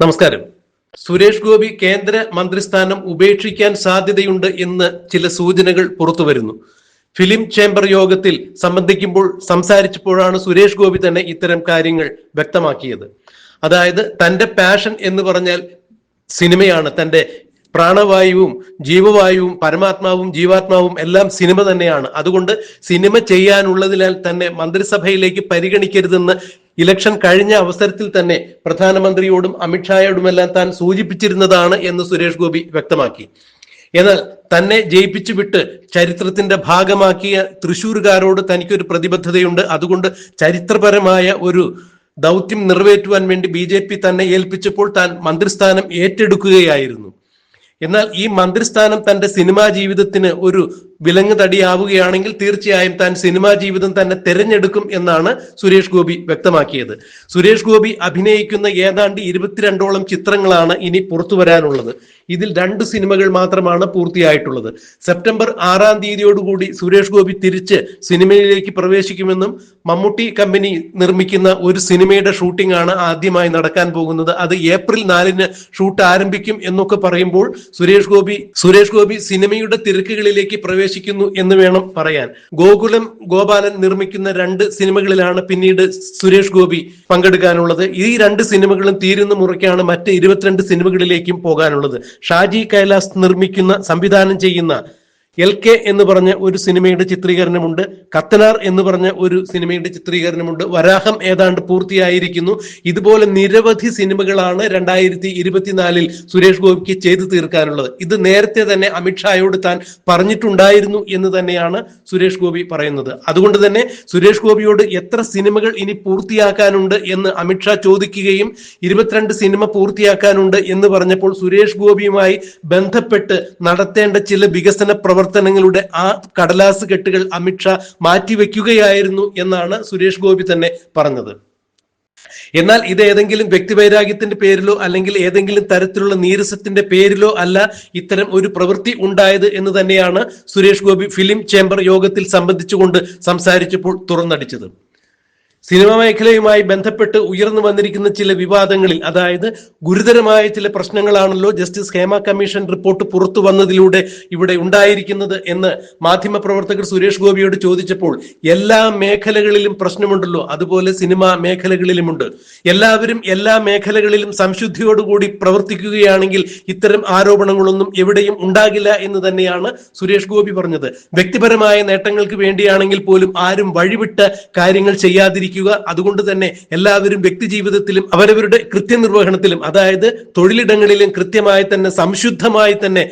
നമസ്കാരം. സുരേഷ് ഗോപി കേന്ദ്ര മന്ത്രിസ്ഥാനം ഉപേക്ഷിക്കാൻ സാധ്യതയുണ്ട് എന്ന് ചില സൂചനകൾ പുറത്തു വരുന്നു ഫിലിം ചേംബർ യോഗത്തിൽ സംബന്ധിക്കുമ്പോൾ സംസാരിച്ചപ്പോഴാണ് സുരേഷ് ഗോപി തന്നെ ഇത്തരം കാര്യങ്ങൾ വ്യക്തമാക്കിയത്. അതായത് തന്റെ പാഷൻ എന്ന് പറഞ്ഞാൽ സിനിമയാണ്. തന്റെ പ്രാണവായുവും ജീവവായുവും പരമാത്മാവും ജീവാത്മാവും എല്ലാം സിനിമ തന്നെയാണ്. അതുകൊണ്ട് സിനിമ ചെയ്യാനുള്ളതിനാൽ തന്നെ മന്ത്രിസഭയിലേക്ക് പരിഗണിക്കരുതെന്ന് ഇലക്ഷൻ കഴിഞ്ഞ അവസരത്തിൽ തന്നെ പ്രധാനമന്ത്രിയോടും അമിത്ഷായോടുമെല്ലാം താൻ സൂചിപ്പിച്ചിരുന്നതാണ് എന്ന് സുരേഷ് ഗോപി വ്യക്തമാക്കി. എന്നാൽ തന്നെ ജയിപ്പിച്ചു വിട്ട് ചരിത്രത്തിന്റെ ഭാഗമാക്കിയ തൃശൂരുകാരോട് തനിക്കൊരു പ്രതിബദ്ധതയുണ്ട്. അതുകൊണ്ട് ചരിത്രപരമായ ഒരു ദൗത്യം നിറവേറ്റുവാൻ വേണ്ടി ബി ജെ പി തന്നെ ഏൽപ്പിച്ചപ്പോൾ താൻ മന്ത്രിസ്ഥാനം ഏറ്റെടുക്കുകയായിരുന്നു. എന്നാൽ ഈ മന്ത്രിസ്ഥാനം തന്റെ സിനിമാ ജീവിതത്തിന് ഒരു വിലങ്ങ് തടിയാവുകയാണെങ്കിൽ തീർച്ചയായും താൻ സിനിമാ ജീവിതം തന്നെ തെരഞ്ഞെടുക്കും എന്നാണ് സുരേഷ് ഗോപി വ്യക്തമാക്കിയത്. സുരേഷ് ഗോപി അഭിനയിക്കുന്ന ഏതാണ്ട് ഇരുപത്തിരണ്ടോളം ചിത്രങ്ങളാണ് ഇനി പുറത്തു വരാനുള്ളത്. ഇതിൽ രണ്ട് സിനിമകൾ മാത്രമാണ് പൂർത്തിയായിട്ടുള്ളത്. സെപ്റ്റംബർ ആറാം തീയതിയോടുകൂടി സുരേഷ് ഗോപി തിരിച്ച് സിനിമയിലേക്ക് പ്രവേശിക്കുമെന്നും മമ്മൂട്ടി കമ്പനി നിർമ്മിക്കുന്ന ഒരു സിനിമയുടെ ഷൂട്ടിംഗ് ആണ് ആദ്യമായി നടക്കാൻ പോകുന്നത്. അത് ഏപ്രിൽ നാലിന് ഷൂട്ട് ആരംഭിക്കും എന്നൊക്കെ പറയുമ്പോൾ സുരേഷ് ഗോപി സുരേഷ് ഗോപി സിനിമയുടെ തിരക്കുകളിലേക്ക് പ്രവേശിക്കുന്നു എന്ന് വേണം പറയാൻ. ഗോകുലം ഗോപാലൻ നിർമ്മിക്കുന്ന രണ്ട് സിനിമകളിലാണ് പിന്നീട് സുരേഷ് ഗോപി പങ്കെടുക്കാനുള്ളത്. ഈ രണ്ട് സിനിമകളും തീരുന്ന മുറയ്ക്കാണ് മറ്റ് ഇരുപത്തിരണ്ട് സിനിമകളിലേക്കും പോകാനുള്ളത്. ഷാജി കൈലാസ് നിർമ്മിക്കുന്ന സംവിധാനം ചെയ്യുന്ന എൽ കെ എന്ന് പറഞ്ഞ ഒരു സിനിമയുടെ ചിത്രീകരണമുണ്ട്. കത്തനാർ എന്ന് പറഞ്ഞ ഒരു സിനിമയുടെ ചിത്രീകരണമുണ്ട്. വരാഹം ഏതാണ്ട് പൂർത്തിയായിരിക്കുന്നു. ഇതുപോലെ നിരവധി സിനിമകളാണ് രണ്ടായിരത്തി ഇരുപത്തിനാലിൽ സുരേഷ് ഗോപിക്ക് ചെയ്തു തീർക്കാനുള്ളത്. ഇത് നേരത്തെ തന്നെ അമിത്ഷായോട് താൻ പറഞ്ഞിട്ടുണ്ടായിരുന്നു എന്ന് തന്നെയാണ് സുരേഷ് ഗോപി പറയുന്നത്. അതുകൊണ്ട് തന്നെ സുരേഷ് ഗോപിയോട് എത്ര സിനിമകൾ ഇനി പൂർത്തിയാക്കാനുണ്ട് എന്ന് അമിത്ഷാ ചോദിക്കുകയും ഇരുപത്തിരണ്ട് സിനിമ പൂർത്തിയാക്കാനുണ്ട് എന്ന് പറഞ്ഞപ്പോൾ സുരേഷ് ഗോപിയുമായി ബന്ധപ്പെട്ട് നടത്തേണ്ട ചില വികസന പ്രവർത്തനങ്ങളുടെ ആ കടലാസ് കെട്ടുകൾ അമിത്ഷാ മാറ്റിവെക്കുകയായിരുന്നു എന്നാണ് സുരേഷ് ഗോപി തന്നെ പറഞ്ഞത്. എന്നാൽ ഇത് ഏതെങ്കിലും വ്യക്തിവൈരാഗ്യത്തിന്റെ പേരിലോ അല്ലെങ്കിൽ ഏതെങ്കിലും തരത്തിലുള്ള നീരസത്തിന്റെ പേരിലോ അല്ല ഇത്തരം ഒരു പ്രവൃത്തി ഉണ്ടായത് എന്ന് തന്നെയാണ് സുരേഷ് ഗോപി ഫിലിം ചേംബർ യോഗത്തിൽ സംബന്ധിച്ചുകൊണ്ട് സംസാരിച്ചപ്പോൾ തുറന്നടിച്ചത്. സിനിമാ മേഖലയുമായി ബന്ധപ്പെട്ട് ഉയർന്നു വന്നിരിക്കുന്ന ചില വിവാദങ്ങളിൽ അതായത് ഗുരുതരമായ ചില പ്രശ്നങ്ങളാണല്ലോ ജസ്റ്റിസ് ഹേമ കമ്മീഷൻ റിപ്പോർട്ട് പുറത്തു വന്നതിലൂടെ ഇവിടെ ഉണ്ടായിരിക്കുന്നത് എന്ന് മാധ്യമപ്രവർത്തകർ സുരേഷ് ഗോപിയോട് ചോദിച്ചപ്പോൾ എല്ലാ മേഖലകളിലും പ്രശ്നമുണ്ടല്ലോ അതുപോലെ സിനിമാ മേഖലകളിലുമുണ്ട്. എല്ലാവരും എല്ലാ മേഖലകളിലും സംശുദ്ധിയോടുകൂടി പ്രവർത്തിക്കുകയാണെങ്കിൽ ഇത്തരം ആരോപണങ്ങളൊന്നും എവിടെയും ഉണ്ടാകില്ല എന്ന് തന്നെയാണ് സുരേഷ് ഗോപി പറഞ്ഞത്. വ്യക്തിപരമായ നേട്ടങ്ങൾക്ക് വേണ്ടിയാണെങ്കിൽ പോലും ആരും വഴിവിട്ട് കാര്യങ്ങൾ ചെയ്യാതിരിക്കുക അതുകൊണ്ട് തന്നെ എല്ലാവരും വ്യക്തി ജീവിതത്തിലും അവരവരുടെ കൃത്യനിർവഹണത്തിലും അതായത് തൊഴിലിടങ്ങളിലും കൃത്യമായി തന്നെ സംശുദ്ധമായി തന്നെ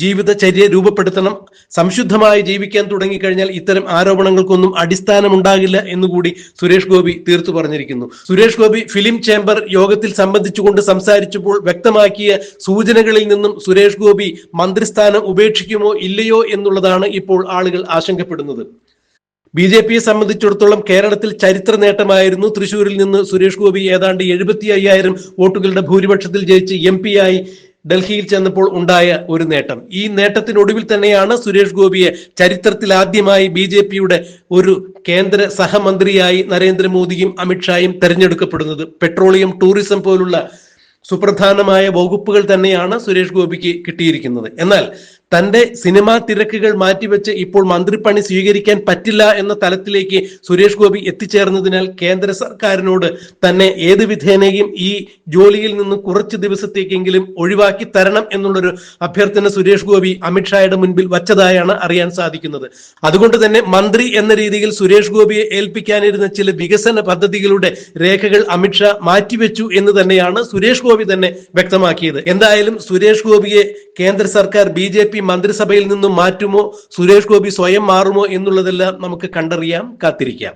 ജീവിതചര്യ രൂപപ്പെടുത്തണം. സംശുദ്ധമായി ജീവിക്കാൻ തുടങ്ങിക്കഴിഞ്ഞാൽ ഇത്തരം ആരോപണങ്ങൾക്കൊന്നും അടിസ്ഥാനം അടിസ്ഥാനമുണ്ടാകില്ല എന്നുകൂടി സുരേഷ് ഗോപി തീർത്തു പറഞ്ഞിരിക്കുന്നു. സുരേഷ് ഗോപി ഫിലിം ചേംബർ യോഗത്തിൽ സംബന്ധിച്ചുകൊണ്ട് സംസാരിച്ചപ്പോൾ വ്യക്തമാക്കിയ സൂചനകളിൽ നിന്നും സുരേഷ് ഗോപി മന്ത്രിസ്ഥാനം ഉപേക്ഷിക്കുമോ ഇല്ലയോ എന്നുള്ളതാണ് ഇപ്പോൾ ആളുകൾ ആശങ്കപ്പെടുന്നത്. ബി ജെ പിയെ സംബന്ധിച്ചിടത്തോളം കേരളത്തിൽ ചരിത്ര നേട്ടമായിരുന്നു. തൃശൂരിൽ നിന്ന് സുരേഷ് ഗോപി ഏതാണ്ട് എഴുപത്തി അയ്യായിരം വോട്ടുകളുടെ ഭൂരിപക്ഷത്തിൽ ജയിച്ച് എം ആയി ഡൽഹിയിൽ ചെന്നപ്പോൾ ഉണ്ടായ ഒരു നേട്ടം. ഈ നേട്ടത്തിനൊടുവിൽ തന്നെയാണ് സുരേഷ് ഗോപിയെ ചരിത്രത്തിൽ ആദ്യമായി ബി ജെ പിയുടെ ഒരു കേന്ദ്ര സഹമന്ത്രിയായി നരേന്ദ്രമോദിയും അമിത്ഷായും തെരഞ്ഞെടുക്കപ്പെടുന്നത്. പെട്രോളിയം ടൂറിസം പോലുള്ള സുപ്രധാനമായ വകുപ്പുകൾ തന്നെയാണ് സുരേഷ് ഗോപിക്ക് കിട്ടിയിരിക്കുന്നത്. എന്നാൽ തന്റെ സിനിമാ തിരക്കുകൾ മാറ്റിവെച്ച് ഇപ്പോൾ മന്ത്രിപ്പണി സ്വീകരിക്കാൻ പറ്റില്ല എന്ന തലത്തിലേക്ക് സുരേഷ് ഗോപി എത്തിച്ചേർന്നതിനാൽ കേന്ദ്ര സർക്കാരിനോട് തന്നെ ഏത് വിധേനയും ഈ ജോലിയിൽ നിന്ന് കുറച്ച് ദിവസത്തേക്കെങ്കിലും ഒഴിവാക്കി തരണം എന്നുള്ളൊരു അഭ്യർത്ഥന സുരേഷ് ഗോപി അമിത്ഷായുടെ മുൻപിൽ വച്ചതായാണ് അറിയാൻ സാധിക്കുന്നത്. അതുകൊണ്ട് തന്നെ മന്ത്രി എന്ന രീതിയിൽ സുരേഷ് ഗോപിയെ ഏൽപ്പിക്കാനിരുന്ന ചില വികസന പദ്ധതികളുടെ രേഖകൾ അമിത്ഷാ മാറ്റിവെച്ചു എന്ന് തന്നെയാണ് സുരേഷ് ഗോപി തന്നെ വ്യക്തമാക്കിയത്. എന്തായാലും സുരേഷ് ഗോപിയെ കേന്ദ്ര സർക്കാർ ബി ജെ പി മന്ത്രിസഭയിൽ നിന്നും മാറ്റുമോ? സുരേഷ് ഗോപി സ്വയം മാറുമോ എന്നുള്ളതെല്ലാം നമുക്ക് കണ്ടറിയാം കാത്തിരിക്കാം.